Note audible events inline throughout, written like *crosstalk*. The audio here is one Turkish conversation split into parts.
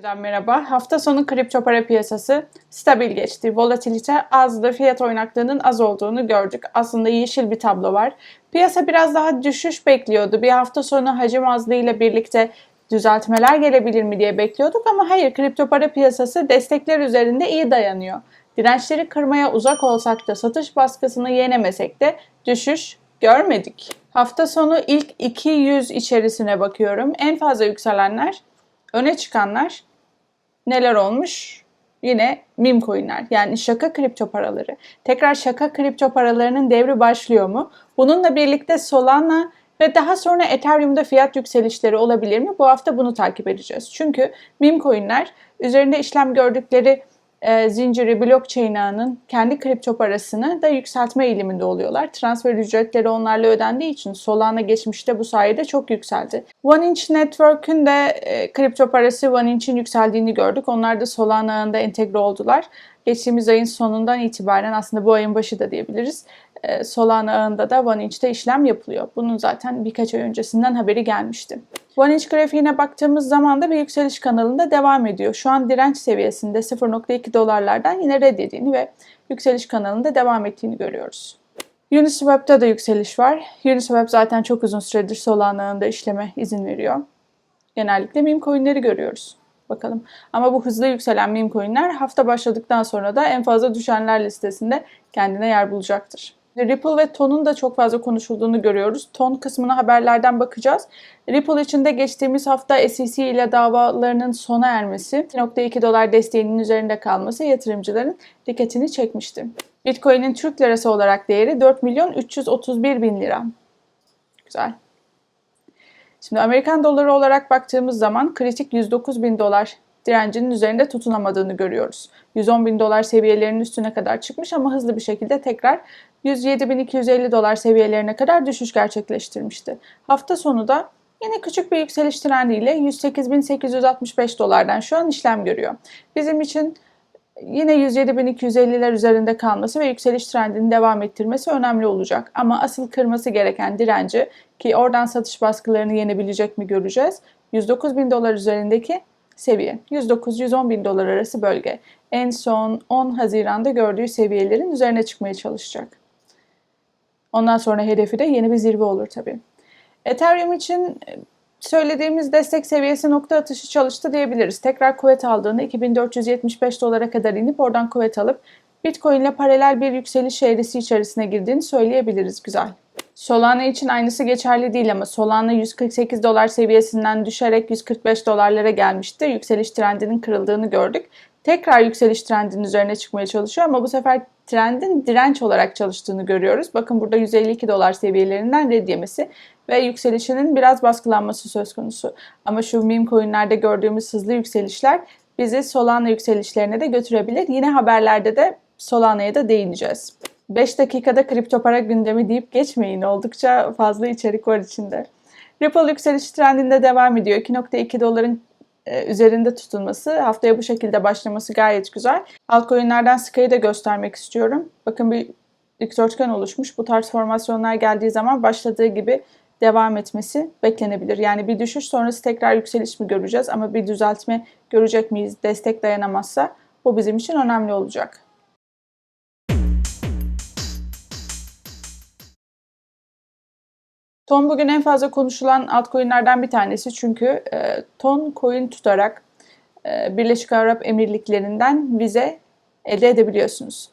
Yeniden merhaba. Hafta sonu kripto para piyasası stabil geçti. Volatilite azdı, fiyat oynaklığının az olduğunu gördük. Aslında yeşil bir tablo var. Piyasa biraz daha düşüş bekliyordu. Bir hafta sonu hacim azlığı ile birlikte düzeltmeler gelebilir mi diye bekliyorduk ama hayır kripto para piyasası destekler üzerinde iyi dayanıyor. Dirençleri kırmaya uzak olsak da satış baskısını yenemesek de düşüş görmedik. Hafta sonu ilk 200 içerisine bakıyorum. En fazla yükselenler öne çıkanlar neler olmuş? Yine meme coinler yani şaka kripto paraları. Tekrar şaka kripto paralarının devri başlıyor mu? Bununla birlikte Solana ve daha sonra Ethereum'da fiyat yükselişleri olabilir mi? Bu hafta bunu takip edeceğiz. Çünkü meme coinler üzerinde işlem gördükleri e, zinciri blockchain ağının kendi kripto parasını da yükseltme eğiliminde oluyorlar. Transfer ücretleri onlarla ödendiği için Solana geçmişte bu sayede çok yükseldi. One Inch Network'ün de e, kripto parası One yükseldiğini gördük. Onlar da Solana ağında entegre oldular. Geçtiğimiz ayın sonundan itibaren aslında bu ayın başı da diyebiliriz. E, Solana ağında da One Inch'te işlem yapılıyor. Bunun zaten birkaç ay öncesinden haberi gelmişti. One Inch grafiğine baktığımız zaman da bir yükseliş kanalında devam ediyor. Şu an direnç seviyesinde 0.2 dolarlardan yine reddediğini ve yükseliş kanalında devam ettiğini görüyoruz. Uniswap'ta da yükseliş var. Uniswap zaten çok uzun süredir Solana ağında işleme izin veriyor. Genellikle meme coinleri görüyoruz. Bakalım. Ama bu hızlı yükselen meme coinler hafta başladıktan sonra da en fazla düşenler listesinde kendine yer bulacaktır. Ripple ve Ton'un da çok fazla konuşulduğunu görüyoruz. Ton kısmına haberlerden bakacağız. Ripple için de geçtiğimiz hafta SEC ile davalarının sona ermesi, 2.2 dolar desteğinin üzerinde kalması yatırımcıların dikkatini çekmişti. Bitcoin'in Türk lirası olarak değeri 4 milyon 331 bin lira. Güzel. Şimdi Amerikan doları olarak baktığımız zaman kritik 109 bin dolar direncinin üzerinde tutunamadığını görüyoruz. 110 bin dolar seviyelerinin üstüne kadar çıkmış ama hızlı bir şekilde tekrar 107.250 dolar seviyelerine kadar düşüş gerçekleştirmişti. Hafta sonu da yine küçük bir yükseliş trendiyle 108.865 dolardan şu an işlem görüyor. Bizim için yine 107.250'ler üzerinde kalması ve yükseliş trendini devam ettirmesi önemli olacak. Ama asıl kırması gereken direnci ki oradan satış baskılarını yenebilecek mi göreceğiz. 109.000 dolar üzerindeki seviye. 109-110 bin dolar arası bölge. En son 10 Haziran'da gördüğü seviyelerin üzerine çıkmaya çalışacak. Ondan sonra hedefi de yeni bir zirve olur tabii. Ethereum için e, söylediğimiz destek seviyesi nokta atışı çalıştı diyebiliriz. Tekrar kuvvet aldığını 2475 dolara kadar inip oradan kuvvet alıp Bitcoin ile paralel bir yükseliş eğrisi içerisine girdiğini söyleyebiliriz. Güzel. Solana için aynısı geçerli değil ama Solana 148 dolar seviyesinden düşerek 145 dolarlara gelmişti. Yükseliş trendinin kırıldığını gördük. Tekrar yükseliş trendinin üzerine çıkmaya çalışıyor ama bu sefer trendin direnç olarak çalıştığını görüyoruz. Bakın burada 152 dolar seviyelerinden red yemesi ve yükselişinin biraz baskılanması söz konusu. Ama şu meme coinlerde gördüğümüz hızlı yükselişler bizi Solana yükselişlerine de götürebilir. Yine haberlerde de Solana'ya da değineceğiz. 5 dakikada kripto para gündemi deyip geçmeyin. Oldukça fazla içerik var içinde. Ripple yükseliş trendinde devam ediyor. 2.2 doların e, üzerinde tutulması, haftaya bu şekilde başlaması gayet güzel. Altcoin'lerden Sky'ı da göstermek istiyorum. Bakın bir dikdörtgen oluşmuş. Bu tarz formasyonlar geldiği zaman başladığı gibi devam etmesi beklenebilir. Yani bir düşüş sonrası tekrar yükseliş mi göreceğiz ama bir düzeltme görecek miyiz? Destek dayanamazsa bu bizim için önemli olacak. Ton bugün en fazla konuşulan altcoin'lerden bir tanesi çünkü e, ton coin tutarak e, Birleşik Arap Emirlikleri'nden vize elde edebiliyorsunuz.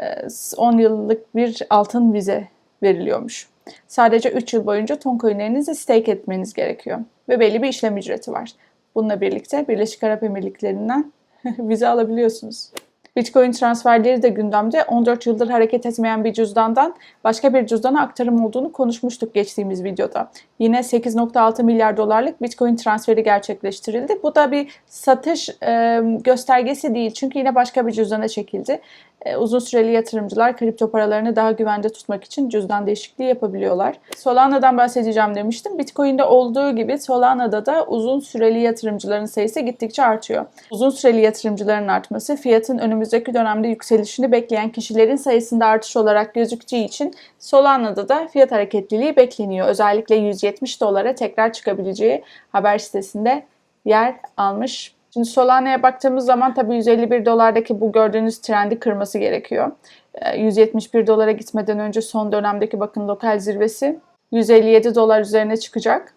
E, 10 yıllık bir altın vize veriliyormuş. Sadece 3 yıl boyunca ton coin'lerinizi stake etmeniz gerekiyor ve belli bir işlem ücreti var. Bununla birlikte Birleşik Arap Emirlikleri'nden *laughs* vize alabiliyorsunuz. Bitcoin transferleri de gündemde 14 yıldır hareket etmeyen bir cüzdandan başka bir cüzdana aktarım olduğunu konuşmuştuk geçtiğimiz videoda. Yine 8.6 milyar dolarlık Bitcoin transferi gerçekleştirildi. Bu da bir satış e, göstergesi değil çünkü yine başka bir cüzdana çekildi. E, uzun süreli yatırımcılar kripto paralarını daha güvende tutmak için cüzdan değişikliği yapabiliyorlar. Solana'dan bahsedeceğim demiştim. Bitcoin'de olduğu gibi Solana'da da uzun süreli yatırımcıların sayısı gittikçe artıyor. Uzun süreli yatırımcıların artması fiyatın önümüzdeki dönemde yükselişini bekleyen kişilerin sayısında artış olarak gözüktüğü için Solana'da da fiyat hareketliliği bekleniyor. Özellikle 170 dolara tekrar çıkabileceği haber sitesinde yer almış Şimdi Solana'ya baktığımız zaman tabii 151 dolardaki bu gördüğünüz trendi kırması gerekiyor. Ee, 171 dolara gitmeden önce son dönemdeki bakın lokal zirvesi 157 dolar üzerine çıkacak.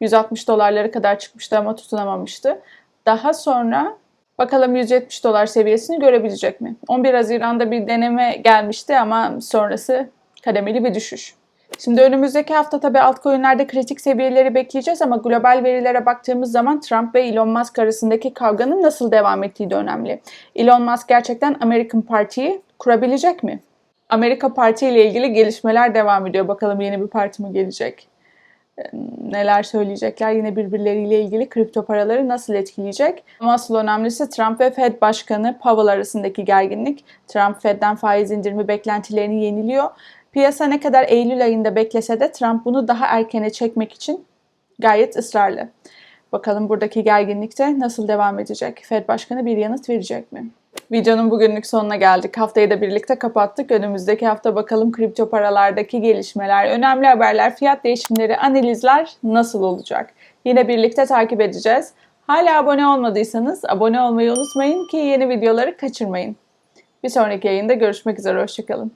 160 dolarlara kadar çıkmıştı ama tutunamamıştı. Daha sonra bakalım 170 dolar seviyesini görebilecek mi? 11 Haziran'da bir deneme gelmişti ama sonrası kademeli bir düşüş. Şimdi önümüzdeki hafta tabii altcoin'lerde kritik seviyeleri bekleyeceğiz ama global verilere baktığımız zaman Trump ve Elon Musk arasındaki kavganın nasıl devam ettiği de önemli. Elon Musk gerçekten American Party'yi kurabilecek mi? Amerika Parti ile ilgili gelişmeler devam ediyor. Bakalım yeni bir parti mi gelecek? Neler söyleyecekler yine birbirleriyle ilgili kripto paraları nasıl etkileyecek? Ama asıl önemlisi Trump ve Fed Başkanı Powell arasındaki gerginlik. Trump Fed'den faiz indirimi beklentilerini yeniliyor. Piyasa ne kadar Eylül ayında beklese de Trump bunu daha erkene çekmek için gayet ısrarlı. Bakalım buradaki gerginlikte nasıl devam edecek? Fed Başkanı bir yanıt verecek mi? Videonun bugünlük sonuna geldik. Haftayı da birlikte kapattık. Önümüzdeki hafta bakalım kripto paralardaki gelişmeler, önemli haberler, fiyat değişimleri, analizler nasıl olacak? Yine birlikte takip edeceğiz. Hala abone olmadıysanız abone olmayı unutmayın ki yeni videoları kaçırmayın. Bir sonraki yayında görüşmek üzere. Hoşçakalın.